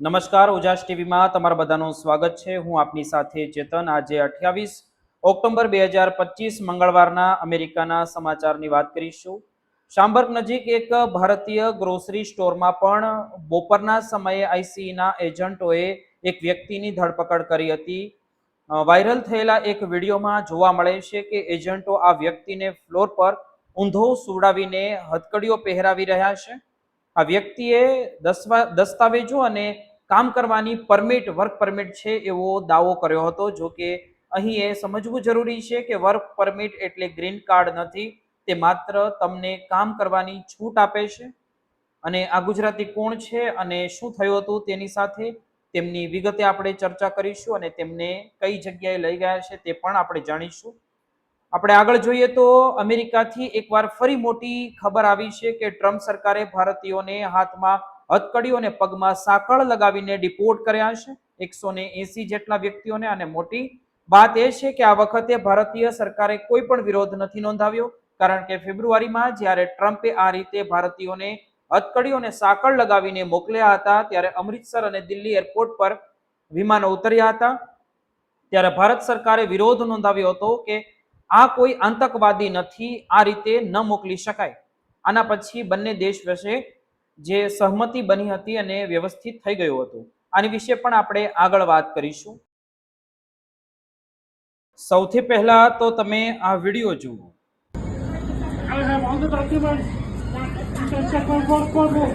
નમસ્કાર, ઉજાસ ટીવીમાં તમારા બધાનું સ્વાગત છે. હું આપની સાથે ચેતન. આજે અઠ્યાવીસ ઓક્ટોબર બે હજાર પચીસ મંગળવારના અમેરિકાના સમાચારની વાત કરીશું. શામબર્ગ નજીક એક ભારતીય ગ્રોસરી સ્ટોરમાં પણ બપોરના સમયે આઈસીના એજન્ટોએ એક વ્યક્તિની ધરપકડ કરી હતી. વાયરલ થયેલા એક વિડીયોમાં જોવા મળે છે કે એજન્ટો આ વ્યક્તિને ફ્લોર પર ઊંધો સુવડાવીને હથકડીઓ પહેરાવી રહ્યા છે. આ વ્યક્તિએ દસ્તાવેજો અને કામ કરવાની પરમિટ વર્ક પરમિટ છે એવો દાવો કર્યો હતો, જો કે અહીં એ સમજવું જરૂરી છે કે વર્ક પરમિટ એટલે ગ્રીન કાર્ડ નથી, તે માત્ર તમને કામ કરવાની છૂટ આપે છે. અને આ ગુજરાતી કોણ છે અને શું થયું હતું તેની સાથે તેમની વિગતે આપણે ચર્ચા કરીશું અને તેમને કઈ જગ્યાએ લઈ ગયા છે તે પણ આપણે જાણીશું. આપણે આગળ જોઈએ તો અમેરિકાથી એકવાર ફરી મોટી ખબર આવી છે કે ટ્રમ્પ સરકારે ભારતીયોને હાથમાં હથકડીઓ પગમાં સાંકળ લગાવીને ડિપોર્ટ કર્યા છે એકસો ને એસી જેટલા વ્યક્તિઓને અને મોટી વાત એ છે કે આ વખતે ભારતીય સરકારે કોઈ પણ વિરોધ નથી નોંધાવ્યો. કારણ કે ફેબ્રુઆરીમાં જ્યારે ટ્રમ્પે આ રીતે ભારતીયોને હથકડીઓને સાંકળ લગાવીને મોકલ્યા હતા, ત્યારે અમૃતસર અને દિલ્હી એરપોર્ટ પર વિમાનો ઉતર્યા હતા. ત્યારે ભારત સરકારે વિરોધ નોંધાવ્યો હતો કે આ કોઈ આતંકવાદી નથી, આ રીતે ન મોકલી શકાય. આના પછી બંને દેશ વચ્ચે જે સહમતિ બની હતી અને વ્યવસ્થિત થઈ ગયું હતું આની વિશે પણ આપણે આગળ વાત કરીશું સૌથી પહેલા તો તમે આ વીડિયો જુઓ I have all the documents. You can check my work permit.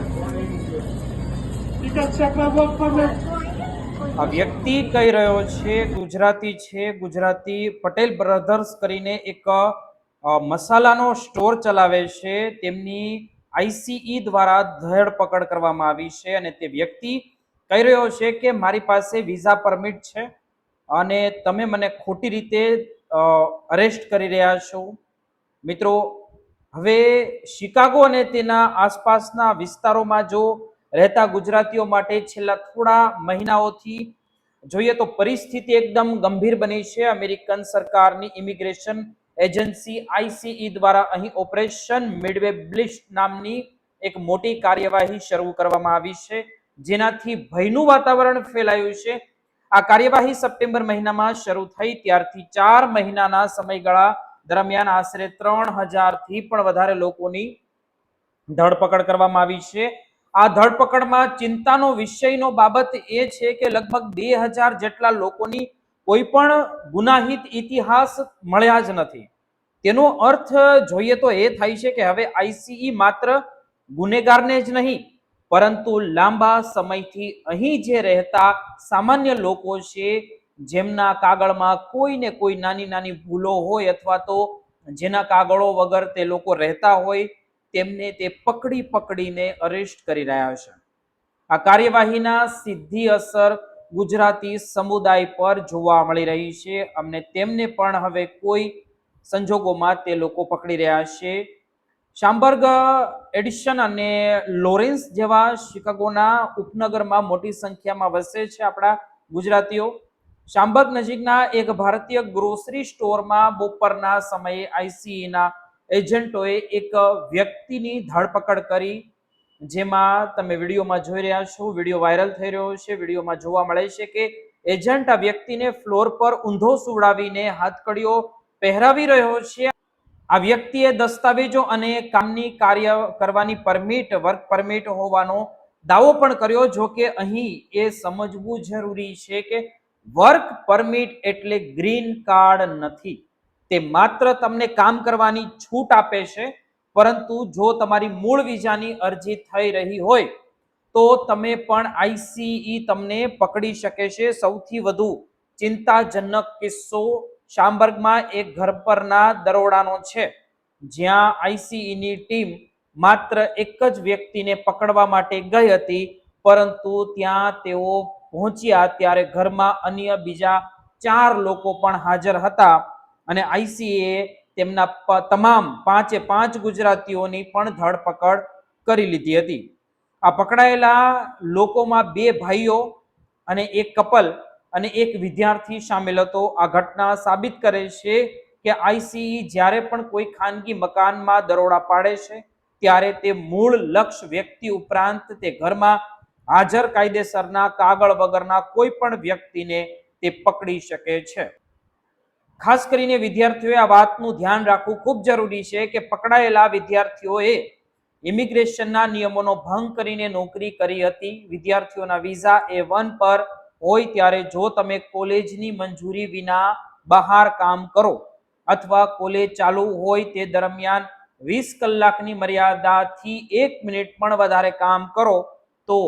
You can check my work permit. આ વ્યક્તિ કહી રહ્યો છે ગુજરાતી છે ગુજરાતી પટેલ બ્રધર્સ કરીને એક મસાલાનો સ્ટોર ચલાવે છે તેમની આઈસીઈ દ્વારા ધરપકડ કરવામાં આવી છે અને તે વ્યક્તિ કહી રહ્યો છે કે મારી પાસે વિઝા પરમિટ છે અને તમે મને ખોટી રીતે અરેસ્ટ કરી રહ્યા છો. મિત્રો, હવે શિકાગો અને તેના આસપાસના વિસ્તારોમાં જો રહેતા ગુજરાતીઓ માટે છેલ્લા થોડા મહિનાઓથી જોઈએ તો પરિસ્થિતિ એકદમ ગંભીર બની છે. અમેરિકન સરકારની ઇમિગ્રેશન એજન્સી આઈસીઈ દ્વારા અહીં ઓપરેશન મિડવે બ્લિશ નામની એક મોટી કાર્યવાહી શરૂ કરવામાં આવી છે. જેનાથી ભયનું વાતાવરણ ફેલાયું છે. આ કાર્યવાહી સપ્ટેમ્બર મહિનામાં શરૂ થઈ. ત્યારથી ચાર મહિનાના સમયગાળા દરમિયાન આશરે ત્રણ હજારથી પણ વધારે લોકોની ધરપકડ કરવામાં આવી છે. આ ધરપકડમાં ચિંતાનો વિષયનો બાબત એ છે કે લગભગ બે હજાર જેટલા લોકોની કોઈ પણ ગુનાહિત ઇતિહાસ મળ્યા જ નથી. તેનો અર્થ જોઈએ તો એ થાય છે કે હવે આઈસીઈ માત્ર ગુનેગારને જ નહીં, પરંતુ લાંબા સમયથી અહીં જે રહેતા સામાન્ય લોકો છે, જેમના કાગળમાં કોઈ ને કોઈ નાની નાની ભૂલો હોય અથવા તો જેના કાગળો વગર તે લોકો રહેતા હોય, તેમને તે પકડી પકડીને અરેસ્ટ કરી રહ્યા છે. આ કાર્યવાહીના સીધી અસર ગુજરાતી સમુદાય પર જોવા મળી રહી છે. અમને તેમને પણ હવે કોઈ સંજોગોમાં તે લોકો પકડી રહ્યા છે. શાંબર્ગ એડિશન અને લોરેન્સ જેવા શિકાગોના ઉપનગરમાં મોટી સંખ્યામાં વસે છે આપણા ગુજરાતીઓ. શાંબર્ગ નજીકના એક ભારતીય ગ્રોસરી સ્ટોરમાં બપોરના સમયે આઈસીઈના એજન્ટોએ એક વ્યક્તિની ધરપકડ કરી જેમાં તમે વિડીયોમાં જોઈ રહ્યા છો, વીડિયો વાયરલ થઈ રહ્યો છે, વિડીયોમાં જોવા મળે છે કે એજન્ટ આ વ્યક્તિને ફ્લોર પર ઊંધો સુવડાવીને હાથકડીઓ પહેરાવી રહ્યો છે. આ વ્યક્તિએ દસ્તાવેજો અને કામની કાર્ય કરવાની પરમિટ, વર્ક પરમિટ હોવાનો દાવો પણ કર્યો, જો કે અહીં એ સમજવું જરૂરી છે કે વર્ક પરમિટ એટલે ગ્રીન કાર્ડ નથી. તે માત્ર તમને કામ કરવાની છૂટ આપે છે પરંતુ જો તમારી મૂળ વિઝાની અરજી થઈ રહી હોય, તો તમે પણ આઈસીઈ તમને પકડી શકે છે. સૌથી વધુ ચિંતાજનક કિસ્સો શામબર્ગમાં એક ઘર પરના દરોડાનો છે. જ્યાં આઈસીઈની ટીમ માત્ર એક જ વ્યક્તિને પકડવા માટે ગઈ હતી, પરંતુ ત્યાં તેઓ પહોંચ્યા ત્યારે ઘરમાં અન્ય બીજા ચાર લોકો પણ હાજર હતા અને આઈસીએ તેમના તમામ પાંચે પાંચ ગુજરાતીઓની પણ ધરપકડ કરી લીધી હતી. આ પકડાયેલા લોકોમાં બે ભાઈઓ અને એક કપલ અને એક વિદ્યાર્થી સામેલ હતો. આ ઘટના સાબિત કરે છે કે આઈસીઈ જ્યારે પણ કોઈ ખાનગી મકાનમાં દરોડા પાડે છે, ત્યારે તે મૂળ લક્ષ્ય વ્યક્તિ ઉપરાંત તે ઘરમાં હાજર કાયદેસરના કાગળ વગરના કોઈ પણ વ્યક્તિને તે પકડી શકે છે. ખાસ કરીને વિદ્યાર્થીઓએ આ વાતનું ધ્યાન રાખવું ખૂબ જરૂરી છે કે પકડાયેલા વિદ્યાર્થીઓએ ઇમિગ્રેશનના નિયમોનો ભંગ કરીને નોકરી કરી હતી. વિદ્યાર્થીઓના વિઝા એ વન પર હોય ત્યારે જો તમે કોલેજની મંજૂરી વિના બહાર કામ કરો અથવા કોલેજ ચાલુ હોય તે દરમિયાન વીસ કલાકની મર્યાદાથી એક મિનિટ પણ વધારે કામ કરો તો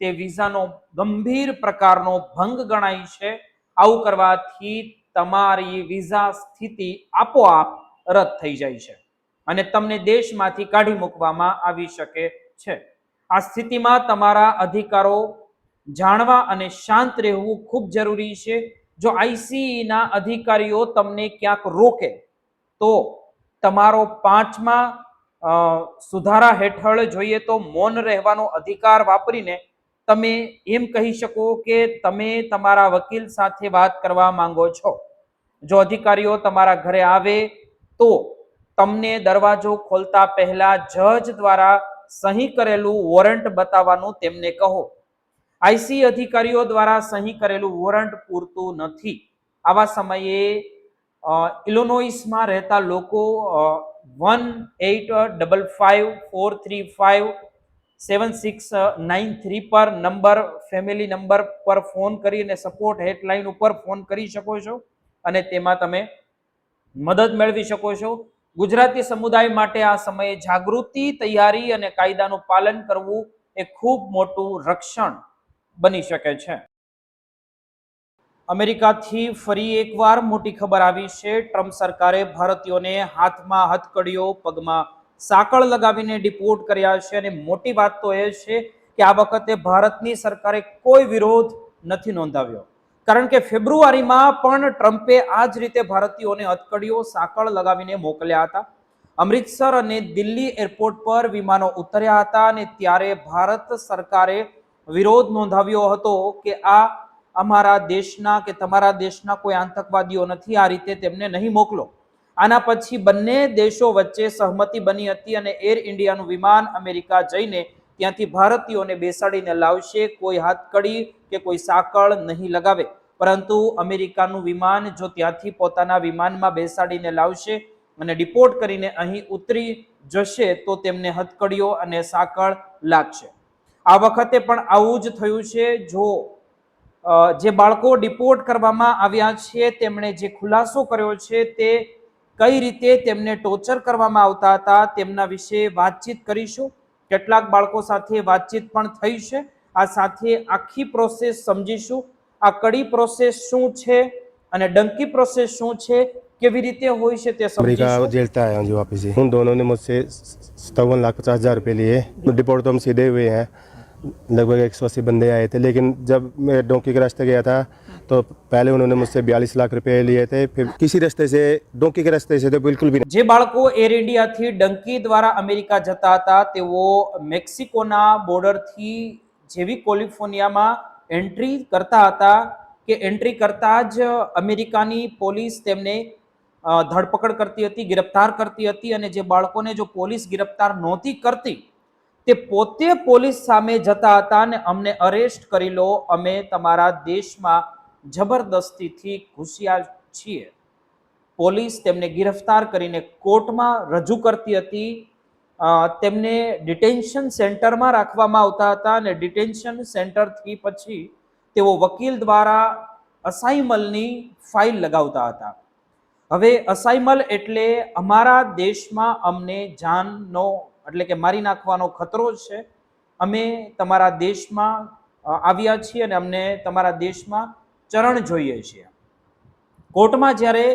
તે વિઝાનો ગંભીર પ્રકારનો ભંગ ગણાય છે. આવું કરવાથી તમારી વિઝા સ્થિતિ આપોઆપ રદ થઈ જાય છે અને તમને દેશમાંથી કાઢી મૂકવામાં આવી શકે છે. આ સ્થિતિમાં તમારા અધિકારો જાણવા અને શાંત રહેવું ખૂબ જરૂરી છે. જો આઈસીઈના અધિકારીઓ તમને ક્યાંક રોકે, તો તમારો પાંચમા સુધારા હેઠળ જોઈએ તો મૌન રહેવાનો અધિકાર વાપરીને તમે એમ કહી શકો કે તમે તમારા વકીલ સાથે વાત કરવા માંગો છો. જો અધિકારીઓ તમારા ઘરે આવે, તો તમને દરવાજો ખોલતા પહેલા જજ દ્વારા સહી કરેલું વોરંટ બતાવવાનું તેમને કહો. આઈસી અધિકારીઓ દ્વારા સહી કરેલું વોરંટ પૂરતું નથી. આવા સમયે ઇલોનોઇસમાં રહેતા લોકો one eight double five four three five seven six nine three પર નંબર ફેમિલી નંબર પર ફોન કરીને સપોર્ટ હેલ્પલાઇન ઉપર ફોન કરી શકો છો અને તેમાં તમે મદદ મેળવી શકો છો. ગુજરાતી સમુદાય માટે આ સમયે જાગૃતિ, તૈયારી અને કાયદાનું પાલન કરવું એ ખૂબ મોટું રક્ષણ બની શકે છે. અમેરિકાથી ફરી એકવાર મોટી ખબર આવી છે. ટ્રમ્પ સરકારે ભારતીયોને હાથમાં હથકડીઓ પગમાં સાંકળ લગાવીને ડિપોર્ટ કર્યા છે અને મોટી વાત તો એ છે કે આ વખતે ભારતની સરકારે કોઈ વિરોધ નથી નોંધાવ્યો. કારણ કે ફેબ્રુઆરીમાં પણ ટ્રમ્પે આ જ રીતે ભારતીયોને હથકડીઓ સાંકળ લગાવીને મોકલ્યા હતા. અમૃતસર અને દિલ્હી એરપોર્ટ પર વિમાનો ઉતર્યા હતા અને ત્યારે ભારત સરકારે વિરોધ નોંધાવ્યો હતો કે આ અમારા દેશના કે તમારા દેશના કોઈ આતંકવાદીઓ નથી, આ રીતે તેમને નહીં મોકલો. આના પછી બંને દેશો વચ્ચે સહમતિ બની હતી અને એર ઇન્ડિયાનું વિમાન અમેરિકા જઈને ત્યાંથી ભારતીયોને બેસાડીને લાવશે. કોઈ હાથકડી કે કોઈ સાંકળ નહીં લગાવે. પરંતુ અમેરિકાનું વિમાન જો ત્યાંથી પોતાના વિમાનમાં બેસાડીને લાવશે અને ડિપોર્ટ કરીને અહીં ઉતરી જશે, તો તેમને હથકડીઓ અને સાંકળ લાગશે. આ વખતે પણ આવું જ થયું છે. જો જે બાળકો ડિપોર્ટ કરવામાં આવ્યા છે, તેમણે જે ખુલાસો કર્યો છે તે કઈ રીતે તેમને ટોર્ચર કરવામાં આવતા હતા તેમના વિશે વાતચીત કરીશું કેટલાક બાળકો સાથે વાતચીત પણ થઈ છે આ સાથે આખી પ્રોસેસ સમજીશું આ કડી પ્રોસેસ શું છે અને ડંકી પ્રોસેસ શું છે કેવી રીતે હોય છે તે अमेरिका સમજીશું जेल से आया हूँ जो वापस ही उन दोनों ने मुझसे सत्तावन लाख पचास हज़ार रुपये लिए डिपोर्ट तो हम सीधे हुए हैं लगभग एक सौ अस्सी बंदे आए थे लेकिन जब मैं डोंकी के रास्ते गया था तो पहले उन्होंने मुझसे बयालीस लाख रुपए लिए थे फिर किसी रास्ते से डोंकी के रास्ते से तो बिल्कुल भी જે બાળકો એર ઇન્ડિયાથી ડંકી દ્વારા અમેરિકા જતા હતા તેઓ મેક્સિકોના બોર્ડરથી જેવી કોલિફોર્નિયામાં એન્ટ્રી કરતા હતા કે એન્ટ્રી કરતા જ અમેરિકાની પોલીસ તેમને અ, ધરપકડ કરતી હતી ગિરફ્તાર કરતી હતી અને જે બાળકોને જો પોલીસ ગિરફ્તાર નહોતી કરતી તે પોતે પોલીસ સામે જતા હતા અને અમને અરેસ્ટ કરી લો અમે તમારા દેશમાં જબરદસ્તીથી ઘૂસ્યા છીએ. પોલીસ તેમને ગિરફ્તાર કરીને કોર્ટમાં રજૂ કરતી હતી. તેમને ડિટેન્શન સેન્ટરમાં રાખવામાં આવતા હતા અને ડિટેન્શન સેન્ટરથી પછી તેઓ વકીલ દ્વારા અસાઇમલની ફાઇલ લગાવતા હતા. હવે અસાઇમલ એટલે અમારા દેશમાં અમને જાનનો એટલે કે મારી નાખવાનો ખતરો છે. અમે તમારા દેશમાં આવ્યા છીએ અને અમને તમારા દેશમાં ચરણ જોઈએ છીએ કોર્ટમાં જ્યારે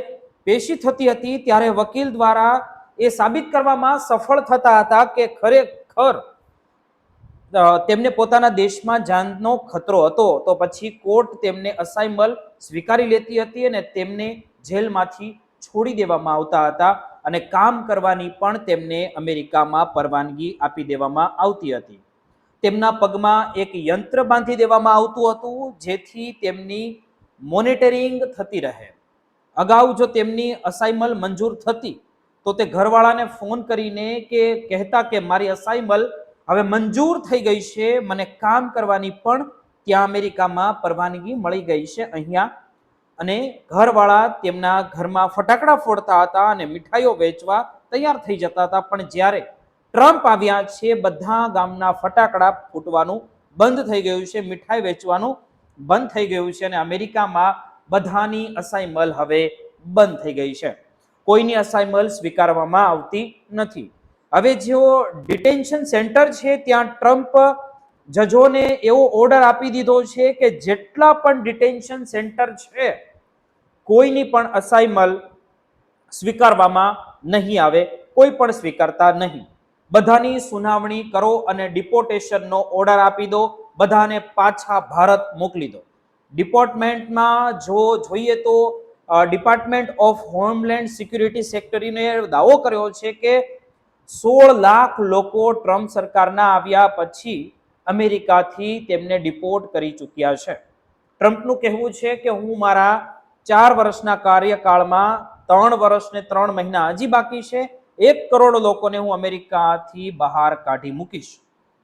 પેશી થતી હતી, ત્યારે વકીલ દ્વારા એ સાબિત કરવામાં સફળ થતા હતા કે ખરેખર તેમને પોતાના દેશમાં જાનનો ખતરો હતો. તો પછી કોર્ટ તેમને અસાઇમલ સ્વીકારી લેતી હતી અને તેમને જેલમાંથી છોડી દેવામાં આવતા હતા અને કામ કરવાની પણ તેમને અમેરિકામાં પરવાનગી આપી દેવામાં આવતી હતી. તેમના પગમાં એક યંત્ર બાંધી દેવામાં આવતું હતું, જેથી તેમની મોનિટરિંગ થતી રહે. અગાઉ જો તેમની અસાઇમલ મંજૂર થતી, તો તે ઘરવાળાને ફોન કરીને કે, કહેતા કે મારી અસાઇમલ હવે મંજૂર થઈ ગઈ છે, મને કામ કરવાની પણ ત્યાં અમેરિકામાં પરવાનગી મળી ગઈ છે અહીંયા. અને ઘરવાળા તેમના ઘરમાં ફટાકડા ફોડતા હતા અને મીઠાઈઓ વેચવા તૈયાર થઈ જતા હતા. પણ જ્યારે ટ્રમ્પ આવ્યા છે, બધા ગામના ફટાકડા ફૂટવાનું બંધ થઈ ગયું છે, મીઠાઈ વેચવાનું બંધ થઈ ગયું છે અને અમેરિકામાં બધાની અસાઇમલ હવે બંધ થઈ ગઈ છે. કોઈની અસાઇમલ સ્વીકારવામાં આવતી નથી. હવે જેઓ ડિટેન્શન સેન્ટર છે, ત્યાં ટ્રમ્પ જજોને એવો ઓર્ડર આપી દીધો છે કે જેટલા પણ ડિટેન્શન સેન્ટર છે, કોઈની પણ અસાઇમલ સ્વીકારવામાં નહીં આવે, કોઈ પણ સ્વીકારતા નહીં. બધાની સુનાવણી કરો અને ડિપોર્ટેશનનો ઓર્ડર આપી દો. બધાને પાછા ભારત મોકલી દો. ડિપાર્ટમેન્ટમાં જો જોઈએ તો ડિપાર્ટમેન્ટ ઓફ હોમલેન્ડ સિક્યુરિટી સેક્ટરીને દાવો કર્યો છે કે સોળ લાખ લોકો ટ્રમ્પ સરકારના આવ્યા પછી અમેરિકાથી તેમને ડિપોર્ટ કરી ચૂક્યા છે. ટ્રમ્પનું કહેવું છે કે હું મારા ચાર વર્ષના કાર્યકાળમાં ત્રણ વર્ષ ને ત્રણ મહિના હજી બાકી છે. એક કરોડ લોકોને હું અમેરિકાથી બહાર કાઢી મૂકીશ.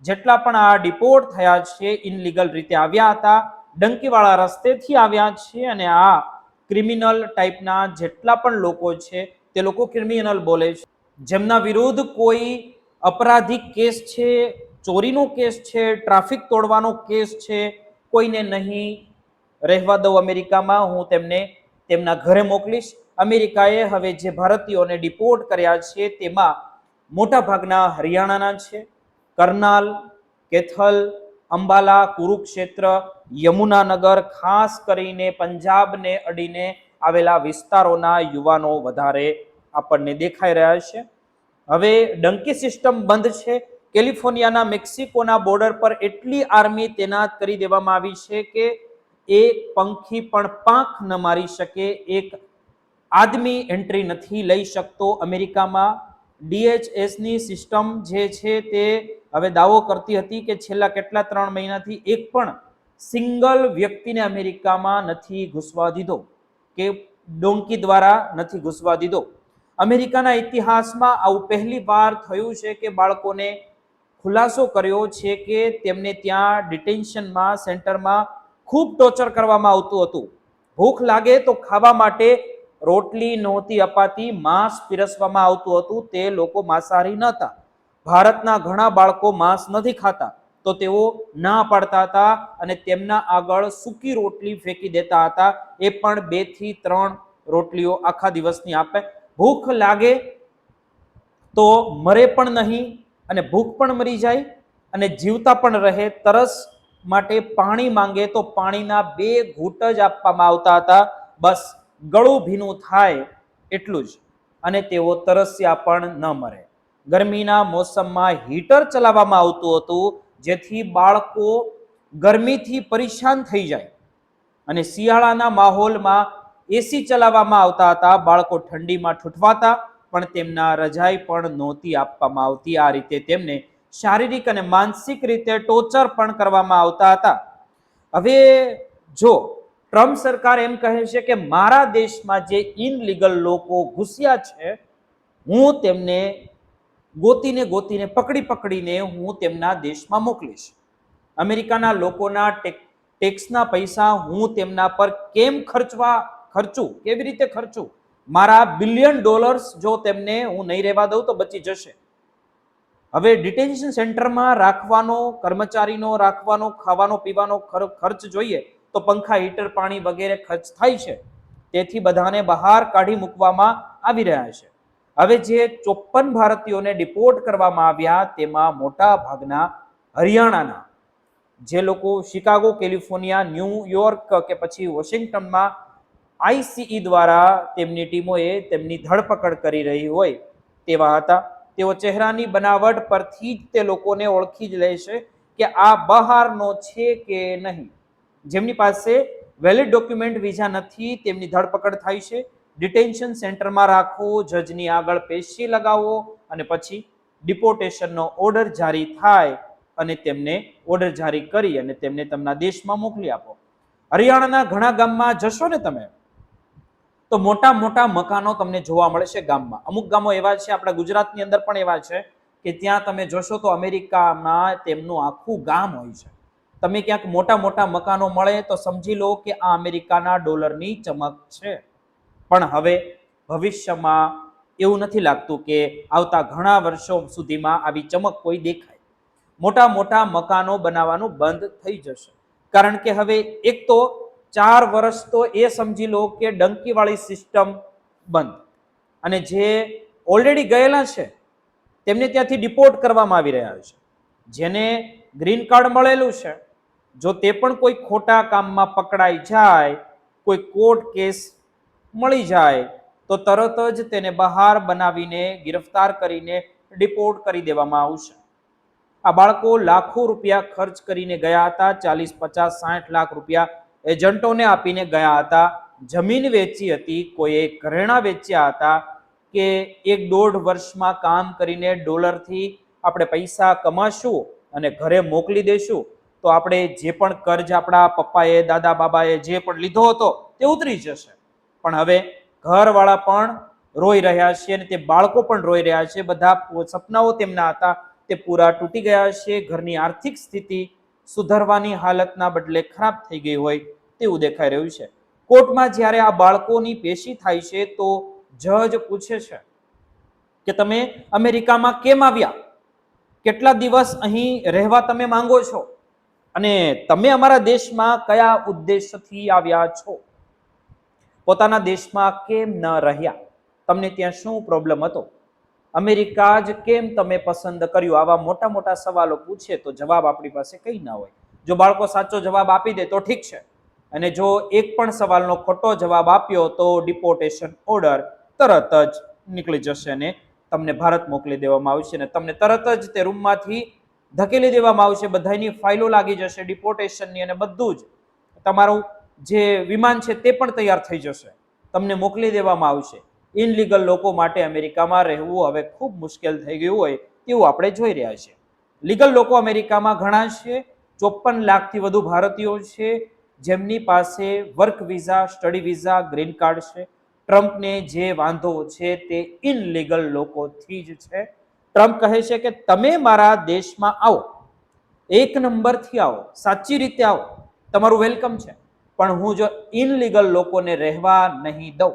જેટલા પણ આ ડિપોર્ટ થયા છે, ઇનલીગલ રીતે આવ્યા હતા, ડંકીવાળા રસ્તેથી આવ્યા છે અને આ ક્રિમિનલ ટાઈપના જેટલા પણ લોકો છે, તે લોકો ક્રિમિનલ બોલે છે. જેમના વિરુદ્ધ કોઈ અપરાધિક કેસ છે, ચોરીનો કેસ છે, ટ્રાફિક તોડવાનો કેસ છે, કોઈને નહીં રહેવા દઉં અમેરિકામાં, હું તેમને તેમના ઘરે મોકલીશ. અમેરિકાએ હવે જે ભારતીયોને ડિપોર્ટ કર્યા છે, તેમાં મોટા ભાગના હરિયાણાના છે. કરનાલ, કેથલ, અંબાલા, કુરુક્ષેત્ર, યમુનાનગર, ખાસ કરીને પંજાબને અડીને આવેલા વિસ્તારોના યુવાનો વધારે આપણને દેખાઈ રહ્યા છે. હવે ડંકી સિસ્ટમ બંધ છે. કેલિફોર્નિયાના મેક્સિકોના બોર્ડર પર એટલી આર્મી તૈનાત કરી દેવામાં આવી છે કે એક પંખી પણ પાંખ ન મારી શકે, એક આદમી એન્ટ્રી નથી લઈ શકતો અમેરિકામાં. ડીએચએસની સિસ્ટમ જે છે તે હવે દાવો કરતી હતી કે છેલ્લા કેટલા ત્રણ મહિનાથી એક પણ સિંગલ વ્યક્તિને અમેરિકામાં નથી ઘૂસવા દીધો કે ડોંકી દ્વારા નથી ઘૂસવા દીધો. અમેરિકાના ઇતિહાસમાં આવું પહેલી વાર થયું છે કે બાળકોને ખુલાસો કર્યો છે કે તેમને ત્યાં ડિટેન્શનમાં સેન્ટરમાં ખૂબ ટોર્ચર કરવામાં આવતું હતું. ભૂખ લાગે તો ખાવા માટે રોટલી નહોતી અપાતી, માંસ પીરસવામાં આવતું હતું, તે લોકો માંસાહારી નહોતા. ભારતના ઘણા બાળકો માંસ નથી ખાતા, તો તેઓ ના પાડતા હતા અને તેમના આગળ સૂકી રોટલી ફેંકી દેતા હતા. એ પણ બેથી ત્રણ રોટલીઓ આખા દિવસની આપે. ભૂખ લાગે તો મરે પણ નહીં અને ભૂખ પણ મરી જાય અને જીવતા પણ રહે. તરસ માટે પાણી માંગે તો પાણીના બે ઘૂંટ જ આપવામાં આવતા હતા. બસ ગળું ભીનું થાય એટલું જ અને તેઓ તરસ્યા પણ ન મરે. ગરમીના મોસમમાં હીટર ચલાવવામાં આવતું હતું, જેથી બાળકો ગરમીથી પરેશાન થઈ જાય. અને શિયાળાના માહોલમાં એસી ચલાવવામાં આવતા હતા, બાળકો ઠંડીમાં ઠૂંઠવાતા, પણ તેમના રજાઈ પણ નહોતી આપવામાં આવતી. આ રીતે તેમને શારીરિક અને માનસિક રીતે ટોર્ચર પણ કરવામાં આવતા હતા. હવે જો ટ્રમ્પ સરકાર એમ કહે છે કે મારા દેશમાં જે ઇનલીગલ લોકો ઘૂસ્યા છે, હું તેમને ગોતીને ગોતીને, પકડી પકડીને હું તેમના દેશમાં મોકલીશ. અમેરિકાના લોકોના ટેક- ટેક્સના પૈસા હું તેમના પર કેમ ખર્ચવા, ખર્ચું, કેવી રીતે ખર્ચું? મારા બિલિયન ડોલર્સ જો તેમને હું નહીં રહેવા દઉં તો બચી જશે. હવે ડિટેન્શન સેન્ટરમાં રાખવાનો, કર્મચારીનો રાખવાનો, ખાવાનો, પીવાનો ખર- ખર્ચ જોઈએ. તો પંખા, હીટર, પાણી વગેરે ખર્ચ થાય છે. તેથી બધાને બહાર કાઢી મૂકવામાં આવી રહ્યા છે. હવે જે ચોપન ભારતીયોને ડિપોર્ટ કરવામાં આવ્યા તેમાં મોટા ભાગના હરિયાણાના. જે લોકો શિકાગો, કેલિફોર્નિયા ન્યુયોર્ક કે પછી વોશિંગ્ટનમાં આઈસીઈ દ્વારા તેમની ટીમોએ તેમની ધરપકડ કરી રહી હોય તેવા હતા. તેઓ ચહેરાની બનાવટ પરથી જ તે લોકોને ઓળખી જ લે છે કે આ બહારનો છે કે નહીં. જેમની પાસે વેલિડ ડોક્યુમેન્ટ વિઝા નથી, તેમની ધરપકડ થાય છે. ડિટેન્શન સેન્ટરમાં રાખો, જજની આગળ પેશી લગાવો અને પછી ડિપોર્ટેશનનો ઓર્ડર જારી થાય અને તેમને ઓર્ડર જારી કરી અને તેમને તેમના દેશમાં મોકલી આપો. હરિયાણાના ઘણા ગામમાં જશો ને તમે, તો મોટા મોટા મકાનો તમને જોવા મળે છે ગામમાં. અમુક ગામો એવા છે, આપણા ગુજરાતની અંદર પણ એવા છે, કે ત્યાં તમે જોશો તો અમેરિકામાં તેમનું આખું ગામ હોય છે. તમે ક્યાંક મોટા મોટા મકાનો મળે તો સમજી લો કે આ અમેરિકાના ડોલરની ચમક છે. પણ હવે ભવિષ્યમાં એવું નથી લાગતું કે આવતા ઘણા વર્ષો સુધીમાં આવી ચમક કોઈ દેખાય. મોટા મોટા મકાનો બનાવવાનું બંધ થઈ જશે. કારણ કે હવે એક તો ચાર વર્ષ તો એ સમજી લો કે ડંકીવાળી સિસ્ટમ બંધ. અને જે ઓલરેડી ગયેલા છે, તેમને ત્યાંથી ડિપોર્ટ કરવામાં આવી રહ્યા છે. જેને ગ્રીન કાર્ડ મળેલું છે જો તે પણ કોઈ ખોટા કામમાં પકડાઈ જાય, કોઈ કોર્ટ કેસ મળી જાય, તો તરત જ તેને બહાર બનાવીને ગિરફ્તાર કરીને ડિપોર્ટ કરી દેવામાં આવશે. આ બાળકો લાખો રૂપિયા ખર્ચ કરીને ગયા હતા, ચાલીસ, પચાસ, સાઠ લાખ રૂપિયા એજન્ટોને આપીને ગયા હતા. જમીન વેચી હતી, કોઈએ ઘરેણાં વેચ્યા હતા કે એક દોઢ વર્ષમાં કામ કરીને ડોલરથી આપણે પૈસા કમાશું અને ઘરે મોકલી દેશું. તો આપણે જે પણ કર્જ આપણા પપ્પાએ દાદા બાબાએ જે પણ લીધો હતો તે ઉતરી જશે. પણ હવે ઘરવાળા પણ રોઈ રહ્યા છે અને તે બાળકો પણ રોઈ રહ્યા છે. બધા સપનાઓ તેમના હતા તે પૂરા તૂટી ગયા છે. ઘરની આર્થિક સ્થિતિ સુધરવાની હાલતના બદલે ખરાબ થઈ ગઈ હોય તેવું દેખાઈ રહ્યું છે. કોર્ટમાં જ્યારે આ બાળકોની પેશી થાય છે તો જજ પૂછે છે કે તમે અમેરિકામાં કેમ આવ્યા? કેટલા દિવસ અહીં રહેવા તમે માંગો છો? અને તમે અમારા દેશમાં કયા ઉદ્દેશથી આવ્યા છો? પોતાના દેશમાં કેમ ન રહ્યા? તમને ત્યાં શું પ્રોબ્લેમ હતો? અમેરિકા જ કેમ તમે પસંદ કર્યું? આવા મોટા મોટા સવાલો પૂછે તો જવાબ આપણી પાસે કંઈ ના હોય. જો બાળકો સાચો જવાબ આપી દે તો ઠીક છે. અને જો એક પણ સવાલનો ખોટો જવાબ આપ્યો તો ડિપોર્ટેશન ઓર્ડર તરત જ નીકળી જશે અને તમને ભારત મોકલી દેવામાં આવશે અને તમને તરત જ તે રૂમમાંથી ધકેલી દેવામાં આવશે બધાની ફાઇલો લાગી જશે ડિપોર્ટેશનની અને બધું જ. તમારું જે વિમાન છે તે પણ તૈયાર થઈ જશે. તમને મોકલી દેવામાં આવશે. ઇનલીગલ લોકો માટે અમેરિકામાં રહેવું હવે ખૂબ મુશ્કેલ થઈ ગયું હોય તેવું આપણે જોઈ રહ્યા છીએ. લીગલ લોકો અમેરિકામાં ઘણા છે ચોપન લાખથી વધુ ભારતીયો છે, જેમની પાસે work visa study visa green card છે. ટ્રમ્પને જે વાંધો છે તે ઇનલીગલ લોકોથી જ છે. ટ્રમ્પ કહે છે કે તમે મારા દેશમાં આવો. એક નંબરથી આવો. સાચી રીતે આવો. તમારું વેલકમ છે. પણ હું જો ઇનલીગલ લોકોને રહેવા નહીં દઉં.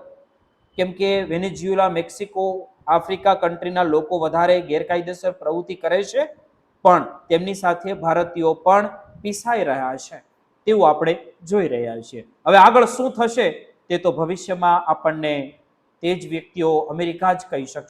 કેમ કે વેનેઝ્યુલા મેક્સિકો, આફ્રિકા કન્ટ્રીના લોકો વધારે ગેરકાયદેસર પ્રવૃત્તિ કરે છે. પણ તેમની સાથે ભારતીયો પણ પીસાઈ રહ્યા છે. તેવું આપણે જોઈ રહ્યા છીએ. હવે આગળ શું થશે તે તો ભવિષ્યમાં આપણને તે જ વ્યક્તિઓ અમેરિકા જ કહી શકશે.